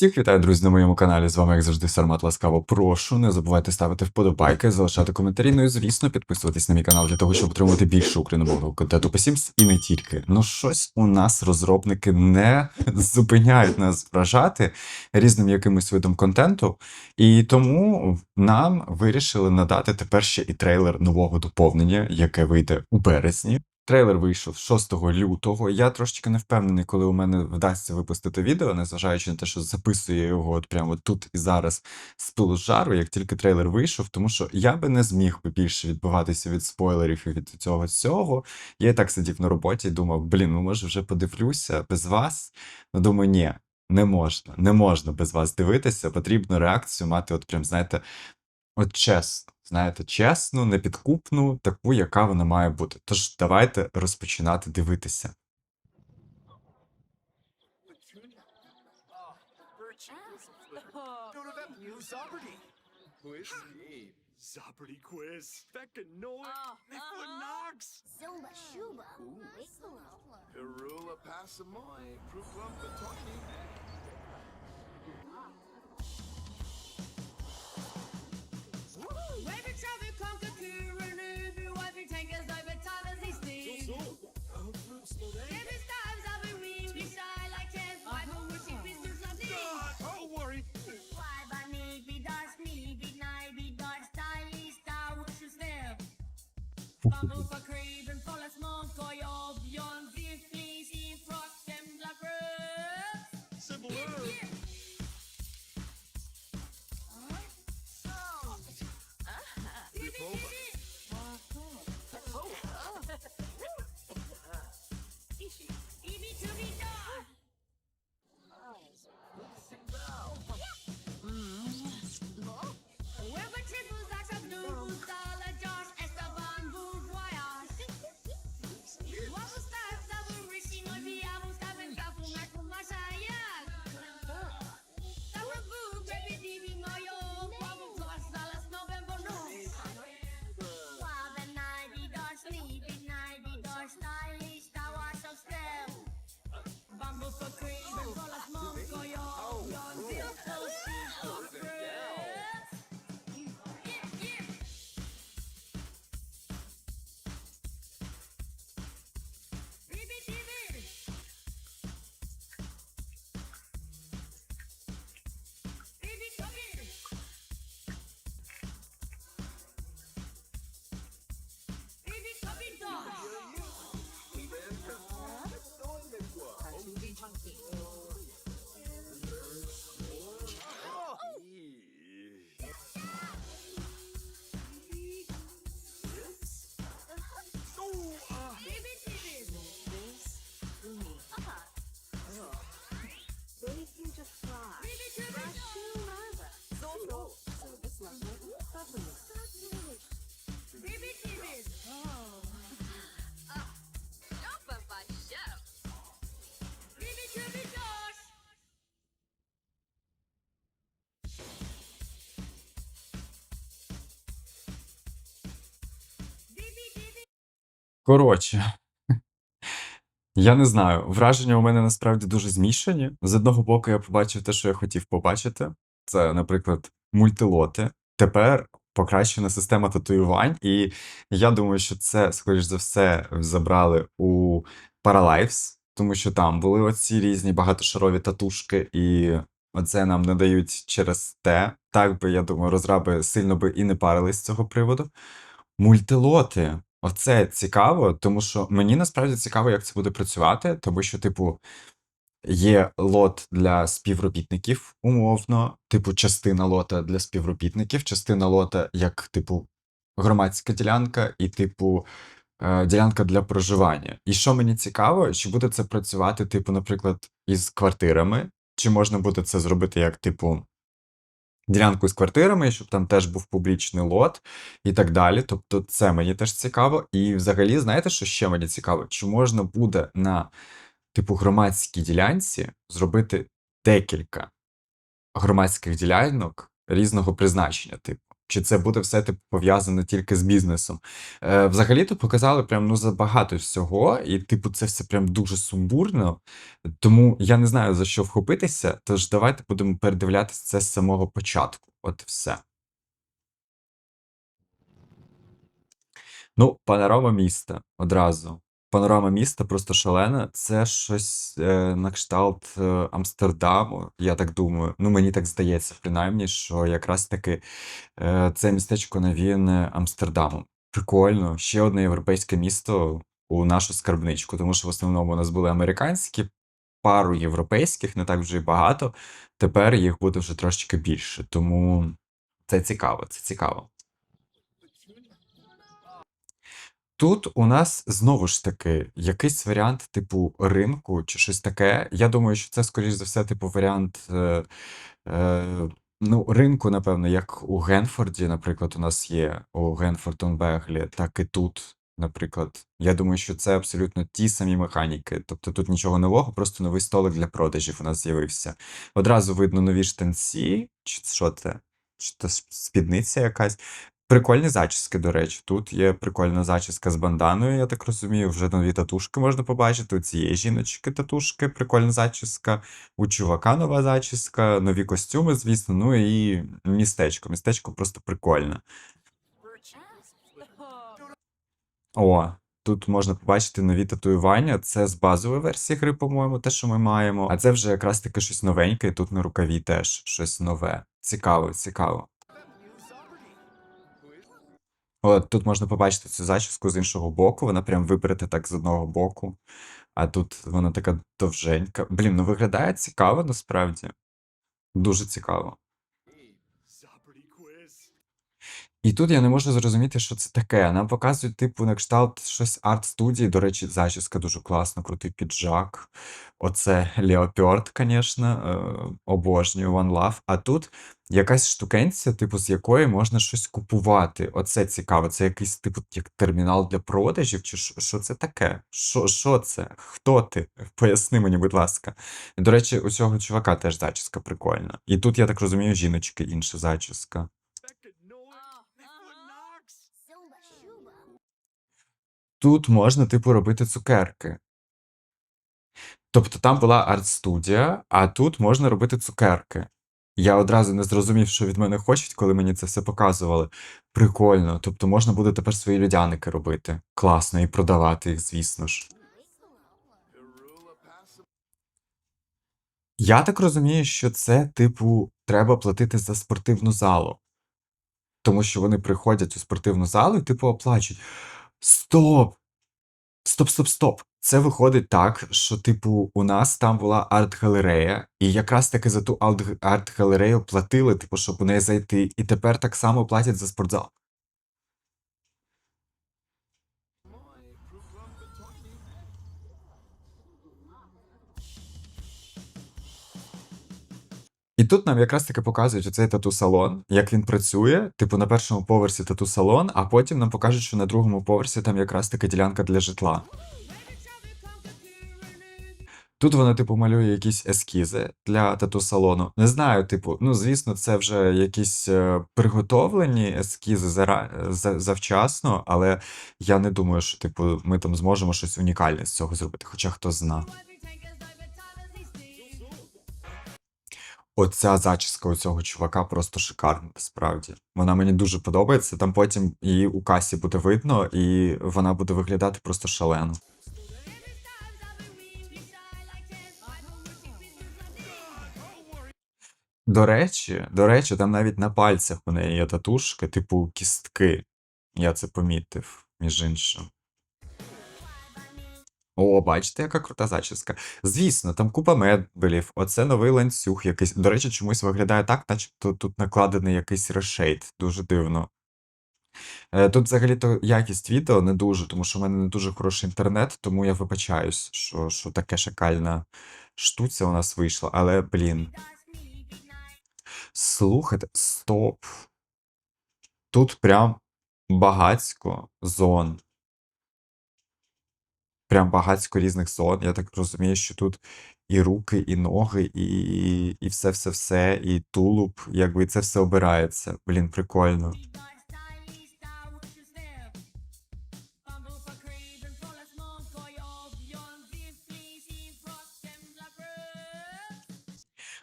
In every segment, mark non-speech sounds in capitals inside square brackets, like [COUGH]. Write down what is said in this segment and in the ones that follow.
Всіх вітаю, друзі, на моєму каналі. З вами, як завжди, Сармат Ласкаво. Прошу, не забувайте ставити вподобайки, залишати коментарі. Ну і звісно, підписуватись на мій канал для того, щоб отримати більше україномовного контенту по Sims і не тільки. Ну щось у нас розробники не зупиняють нас вражати різним якимось видом контенту, і тому нам вирішили надати тепер ще і трейлер нового доповнення, яке вийде у березні. Трейлер вийшов 6 лютого. Я трошечки не впевнений, коли у мене вдасться випустити відео, незважаючи на те, що записую його от прямо тут і зараз з пилу жару, як тільки трейлер вийшов, тому що я би не зміг би більше відбиватися від спойлерів і від цього всього. Я і так сидів на роботі і думав, блін, ну може вже подивлюся без вас. Ну думаю, ні, не можна, не можна без вас дивитися. Потрібно реакцію мати, от прям, знаєте, От чесно, знаєте, чесну, непідкупну, таку, яка вона має бути. Тож давайте розпочинати дивитися. Zoberty. Quiz? Nicola Knox. Zumba Shuba. Wiggler. Perula Passamoy. Prooklum Batoini. every tank. So, so. Time's I've been weak, we like cats. Why uh-huh. don't we see business of me? Don't worry. Why by me, be dust me, be night, be dark, stylish, star, what's your step? For crave fall as monk, or your beyond, be frost, and black roots. Simple. Коротше, я не знаю, враження у мене насправді дуже змішані. З одного боку, я побачив те, що я хотів побачити. Це, наприклад, мультилоти. Тепер покращена система татуювань, і я думаю, що це, скоріш за все, забрали у Paralives, тому що там були оці різні багатошарові татушки, і оце нам не дають через те. Так би, я думаю, розраби сильно би і не парились з цього приводу. Мультилоти. Оце цікаво, тому що мені насправді цікаво, як це буде працювати, тому що, типу, є лот для співробітників, умовно, типу, частина лота для співробітників, частина лота як, типу, громадська ділянка, і, типу, е, ділянка для проживання. І що мені цікаво, чи буде це працювати, типу, наприклад, із квартирами, чи можна буде це зробити як, типу, ділянку з квартирами, щоб там теж був публічний лот і так далі. Тобто, це мені теж цікаво. І взагалі, знаєте, що ще мені цікаво? Чи можна буде на типу громадській ділянці зробити декілька громадських ділянок різного призначення, типу. Чи це буде все типу пов'язано тільки з бізнесом? Е, взагалі-то показали прям ну забагато всього, і, типу, це все прям дуже сумбурно. Тому я не знаю за що вхопитися. Тож давайте будемо передивлятися це з самого початку. От все. Ну, панорама міста одразу. Панорама міста просто шалена. Це щось е, на кшталт е, Амстердаму, я так думаю. Ну, мені так здається, принаймні, що якраз таки е, це містечко навіяне Амстердамом. Прикольно, ще одне європейське місто у нашу скарбничку, тому що в основному у нас були американські, пару європейських, не так вже й багато. Тепер їх буде вже трошечки більше. Тому це цікаво, це цікаво. Тут у нас знову ж таки якийсь варіант типу ринку чи щось таке. Я думаю, що це, скоріш за все, типу варіант е, е, ну, ринку, напевно, як у Генфорді, наприклад, у нас є у Генфорд Беглі, так і тут, наприклад. Я думаю, що це абсолютно ті самі механіки. Тобто тут нічого нового, просто новий столик для продажів у нас з'явився. Одразу видно нові штанці, чи що це? Чи це спідниця якась. Прикольні зачіски, до речі. Тут є прикольна зачіска з банданою, я так розумію. Вже нові татушки можна побачити. У цієї жіночки татушки, прикольна зачіска. У чувака нова зачіска, нові костюми, звісно. Ну і містечко. Містечко просто прикольне. О, тут можна побачити нові татуювання. Це з базової версії гри, по-моєму, те, що ми маємо. А це вже якраз таки щось новеньке, і тут на рукаві теж щось нове. Цікаво, цікаво. От тут можна побачити цю зачіску з іншого боку, вона прям вибрита так з одного боку, а тут вона така довженька. Блін, ну виглядає цікаво насправді. Дуже цікаво. Zabri quiz. І тут я не можу зрозуміти, що це таке. Нам показують, типу, на кшталт щось арт-студії. До речі, зачіска дуже класна, крутий піджак. Оце Леопард, звісно, е, обожнюю One Love. А тут якась штукенція, типу, з якої можна щось купувати. Оце цікаво. Це якийсь, типу, як термінал для продажів, чи що, що це таке? Що, що це? Хто ти? [LAUGHS] Поясни мені, будь ласка. До речі, у цього чувака теж зачіска прикольна. І тут, я так розумію, жіночки інша зачіска. Тут можна, типу, робити цукерки. Тобто там була арт-студія, а тут можна робити цукерки. Я одразу не зрозумів, що від мене хочуть, коли мені це все показували. Прикольно. Тобто можна буде тепер свої людяники робити. Класно, і продавати їх, звісно ж. Я так розумію, що це, типу, треба платити за спортивну залу. Тому що вони приходять у спортивну залу і, типу, оплачують. Стоп! Стоп, стоп, стоп. Це виходить так, що, типу, у нас там була арт-галерея, і якраз таки за ту арт- арт-галерею платили, типу, щоб у неї зайти, і тепер так само платять за спортзал. І тут нам якраз таки показують оцей тату-салон, як він працює. Типу, на першому поверсі тату-салон, а потім нам покажуть, що на другому поверсі там якраз таки ділянка для житла. Тут вона, типу, малює якісь ескізи для тату-салону. Не знаю, типу, ну звісно, це вже якісь е, приготовлені ескізи зара... за- завчасно, але я не думаю, що типу ми там зможемо щось унікальне з цього зробити, хоча хто зна. Оця зачіска у цього чувака просто шикарна, насправді. Вона мені дуже подобається. Там потім її у касі буде видно, і вона буде виглядати просто шалено. До речі, до речі, там навіть на пальцях у неї є татушки, типу кістки. Я це помітив, між іншим. О, бачите, яка крута зачіска. Звісно, там купа меблів, оце новий ланцюг якийсь. До речі, чомусь виглядає так, начебто тут накладений якийсь решейт. Дуже дивно. Е, Тут взагалі-то якість відео не дуже, тому що в мене не дуже хороший інтернет, тому я вибачаюсь, що, що таке шакальна штуця у нас вийшла, але, блін. Слухайте, стоп. Тут прям багацько зон. Прям багацько різних зон. Я так розумію, що тут і руки, і ноги, і, і все-все-все, і тулуб, якби це все обирається. Блін, прикольно.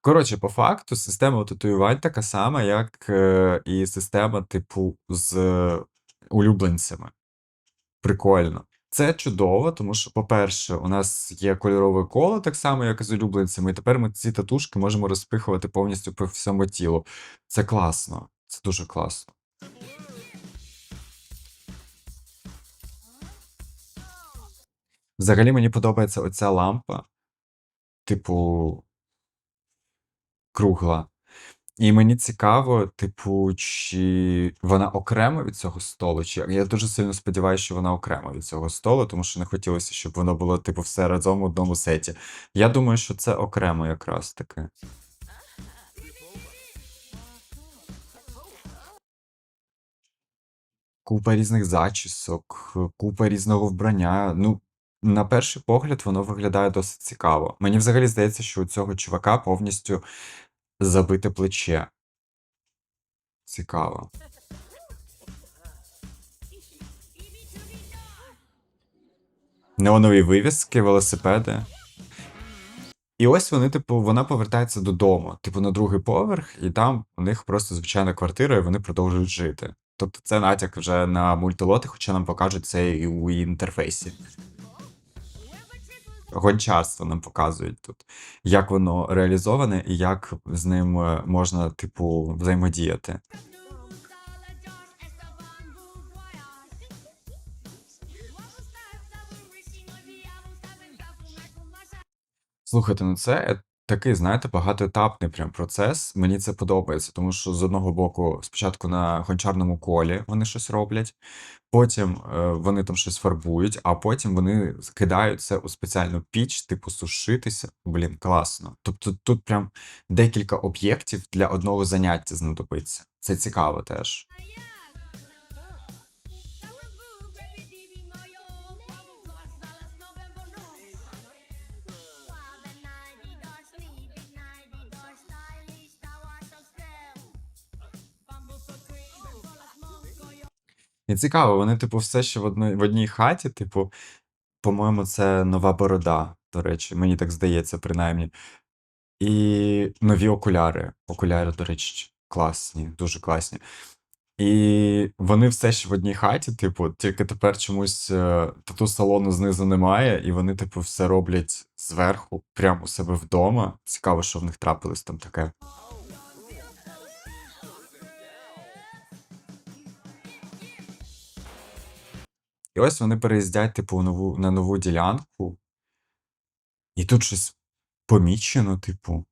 Коротше, по факту, система татуювань така сама, як е, і система, типу, з улюбленцями. Прикольно. Це чудово, тому що, по-перше, у нас є кольорове коло, так само, як і з улюбленцями, і тепер ми ці татушки можемо розпихувати повністю по всьому тілу. Це класно. Це дуже класно. Взагалі мені подобається оця лампа, типу, кругла. І мені цікаво, типу, чи вона окремо від цього столу, чи я дуже сильно сподіваюся, що вона окремо від цього столу, тому що не хотілося, щоб воно було, типу, все разом в одному сеті. Я думаю, що це окремо якраз таки. Купа різних зачісок, купа різного вбрання. Ну, на перший погляд, воно виглядає досить цікаво. Мені взагалі здається, що у цього чувака повністю забите плече. Цікаво. Неонові вивіски, велосипеди. І ось вони, типу, вона повертається додому, типу, на другий поверх, і там у них просто звичайна квартира, і вони продовжують жити. Тобто це натяк вже на мультилоти, хоча нам покажуть це і у інтерфейсі. Гончарство нам показують тут, як воно реалізоване і як з ним е, можна, типу, взаємодіяти. Слухайте, ну це такий, знаєте, багатоетапний прям процес. Мені це подобається, тому що з одного боку, спочатку на гончарному колі вони щось роблять, потім е, вони там щось фарбують, а потім вони кидають це у спеціальну піч, типу сушитися. Блін, класно. Тобто тут прям декілька об'єктів для одного заняття знадобиться. Це цікаво теж. І цікаво, вони, типу, все ще в одній, в одній хаті, типу, по-моєму, це нова борода, до речі, мені так здається, принаймні. І нові окуляри. Окуляри, до речі, класні, дуже класні. І вони все ще в одній хаті, типу, тільки тепер чомусь е, тату салону знизу немає, і вони, типу, все роблять зверху, прямо у себе вдома. Цікаво, що в них трапилось там таке. І ось вони переїздять, типу, нову, на нову ділянку. І тут щось помічено, типу.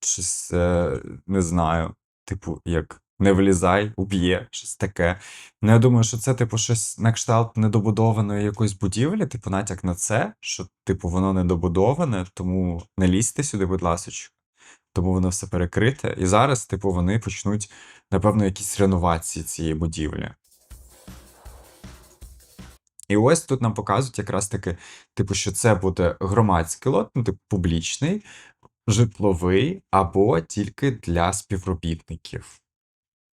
Щось, е, не знаю, типу, як не влізай, уб'є, щось таке. Ну, я думаю, що це, типу, щось на кшталт недобудованої якоїсь будівлі, типу, натяк на це, що, типу, воно недобудоване, тому не лізьте сюди, будь ласочка. Тому воно все перекрите. І зараз, типу, вони почнуть, напевно, якісь реновації цієї будівлі. І ось тут нам показують якраз таки, типу, що це буде громадський лот, ну, типу, публічний, житловий або тільки для співробітників.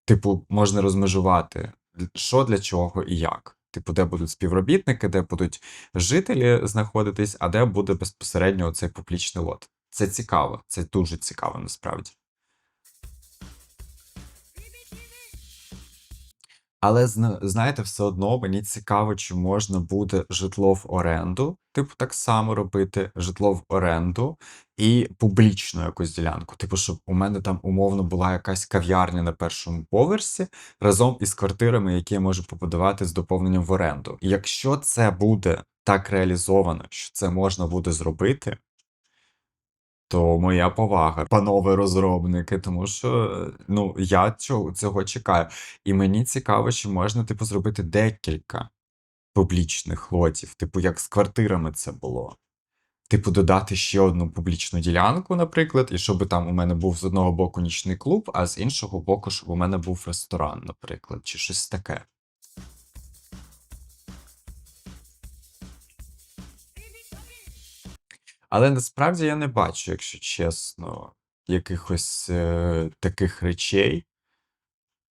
Типу, можна розмежувати, що для чого і як. Типу, де будуть співробітники, де будуть жителі знаходитись, а де буде безпосередньо цей публічний лот. Це цікаво, це дуже цікаво насправді. Але зна- знаєте, все одно мені цікаво, чи можна буде житло в оренду, типу, так само робити житло в оренду і публічну якусь ділянку. Типу, щоб у мене там умовно була якась кав'ярня на першому поверсі разом із квартирами, які я можу побудувати з доповненням в оренду. І якщо це буде так реалізовано, що це можна буде зробити. То моя повага, панове розробники, тому що ну я цього, цього чекаю. І мені цікаво, чи можна, типу, зробити декілька публічних лотів, типу, як з квартирами це було. Типу, додати ще одну публічну ділянку, наприклад, і щоб там у мене був з одного боку нічний клуб, а з іншого боку, щоб у мене був ресторан, наприклад, чи щось таке. Але насправді я не бачу, якщо чесно, якихось е, таких речей,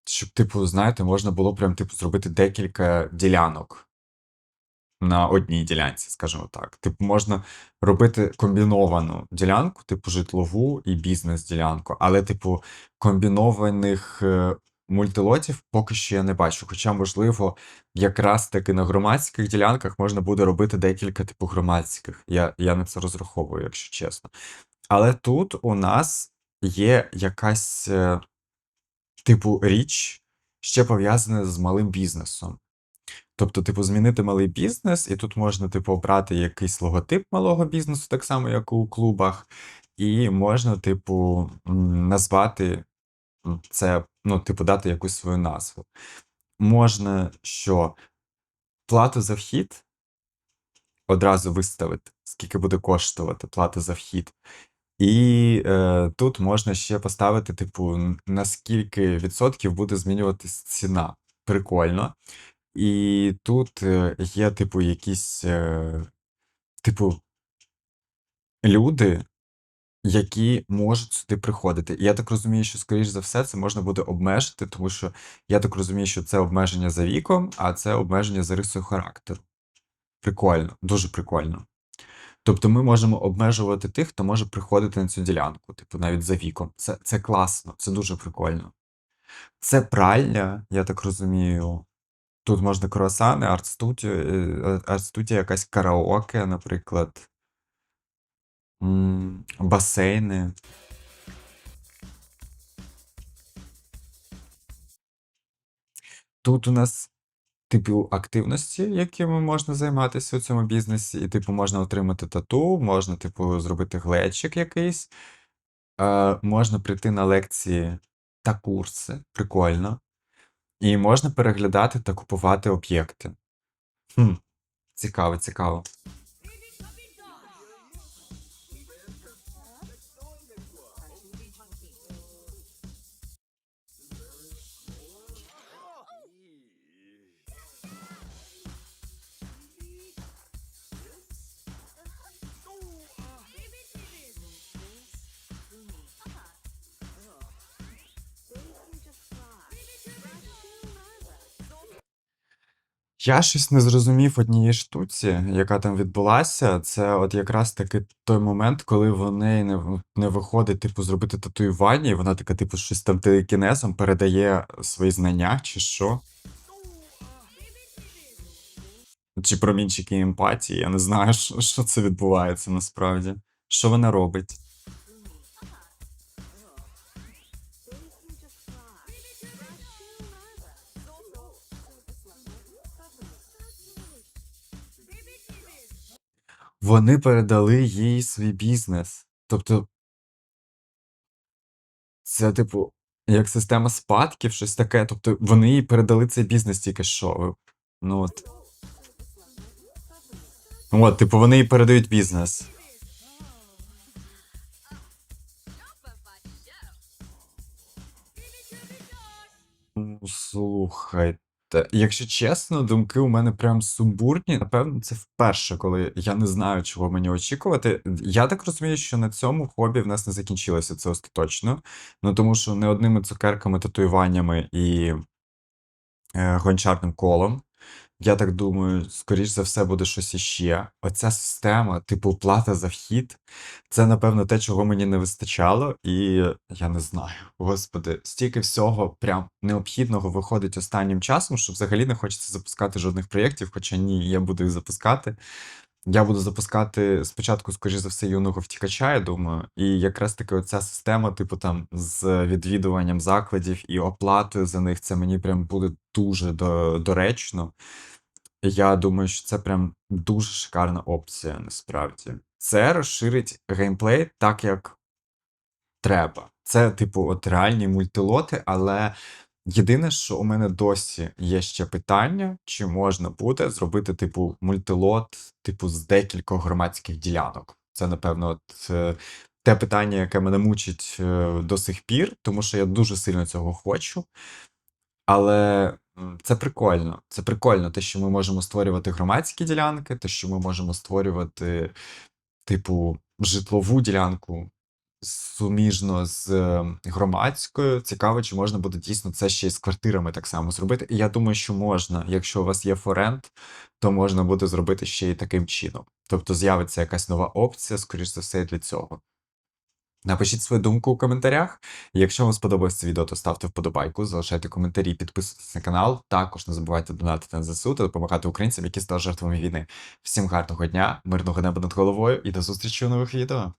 щоб, типу, знаєте, можна було прям типу зробити декілька ділянок на одній ділянці, скажімо так. Типу, можна робити комбіновану ділянку, типу житлову і бізнес-ділянку, але, типу, комбінованих е, мультилотів поки що я не бачу. Хоча, можливо, якраз таки на громадських ділянках можна буде робити декілька типу громадських. Я, я на це розраховую, якщо чесно. Але тут у нас є якась, е, типу, річ, ще пов'язана з малим бізнесом. Тобто, типу, змінити малий бізнес, і тут можна, типу, обрати якийсь логотип малого бізнесу, так само, як у клубах, і можна, типу, назвати це, ну, типу, дати якусь свою назву. Можна що плату за вхід одразу виставити, скільки буде коштувати плата за вхід. І е, тут можна ще поставити, типу, н- на скільки відсотків буде змінюватись ціна. Прикольно. І тут е, є, типу, якісь, е, типу, люди, які можуть сюди приходити. І я так розумію, що, скоріш за все, це можна буде обмежити, тому що я так розумію, що це обмеження за віком, а це обмеження за рисою характеру. Прикольно, дуже прикольно. Тобто ми можемо обмежувати тих, хто може приходити на цю ділянку, типу, навіть за віком. Це, це класно, це дуже прикольно. Це пральня, я так розумію. Тут можна круасани, арт-студіо, е, арт-студія, якась караоке, наприклад. Басейни. Тут у нас типу активності, якими можна займатися у цьому бізнесі, і, типу, можна отримати тату, можна, типу, зробити глечик якийсь, е, можна прийти на лекції та курси, прикольно. І можна переглядати та купувати об'єкти. Хм, цікаво, цікаво. Я щось не зрозумів однієї штуці, яка там відбулася. Це от якраз таки той момент, коли в неї не, не виходить, типу, зробити татуювання, і вона така, типу, щось там телекінезом передає свої знання, чи що. Чи промінчики емпатії, я не знаю, що, що це відбувається насправді. Що вона робить? Вони передали їй свій бізнес. Тобто, це, типу, як система спадків, щось таке. Тобто, вони їй передали цей бізнес тільки що. Ну от. От, типу, вони їй передають бізнес. Ну, слухайте, якщо чесно, думки у мене прям сумбурні. Напевно, це вперше, коли я не знаю, чого мені очікувати. Я так розумію, що на цьому хобі в нас не закінчилося це остаточно. Ну тому що не одними цукерками, татуюваннями і е, гончарним колом. Я так думаю, скоріш за все буде щось іще. Оця система, типу плата за вхід, це, напевно, те, чого мені не вистачало, і я не знаю. Господи, стільки всього прям необхідного виходить останнім часом, що взагалі не хочеться запускати жодних проєктів, хоча ні, я буду їх запускати. Я буду запускати спочатку, скоріш за все, юного втікача, я думаю. І якраз таки оця система, типу там з відвідуванням закладів і оплатою за них, це мені прям буде дуже до, доречно. Я думаю, що це прям дуже шикарна опція, насправді. Це розширить геймплей так, як треба. Це, типу, от реальні мультилоти, але єдине, що у мене досі є ще питання, чи можна буде зробити, типу, мультилот, типу, з декількох громадських ділянок. Це, напевно, от, е, те питання, яке мене мучить е, до сих пір, тому що я дуже сильно цього хочу. Але це прикольно. Це прикольно, те, що ми можемо створювати громадські ділянки, те, що ми можемо створювати, типу, житлову ділянку суміжно з е, громадською. Цікаво, чи можна буде дійсно це ще й з квартирами так само зробити. І я думаю, що можна. Якщо у вас є форенд, то можна буде зробити ще й таким чином. Тобто з'явиться якась нова опція, скоріш за все, для цього. Напишіть свою думку у коментарях. Якщо вам сподобалось це відео, то ставте вподобайку, залишайте коментарі, підписуйтесь на канал. Також не забувайте донатити на ЗСУ та допомагати українцям, які стали жертвами війни. Всім гарного дня, мирного неба над головою і до зустрічі у нових відео.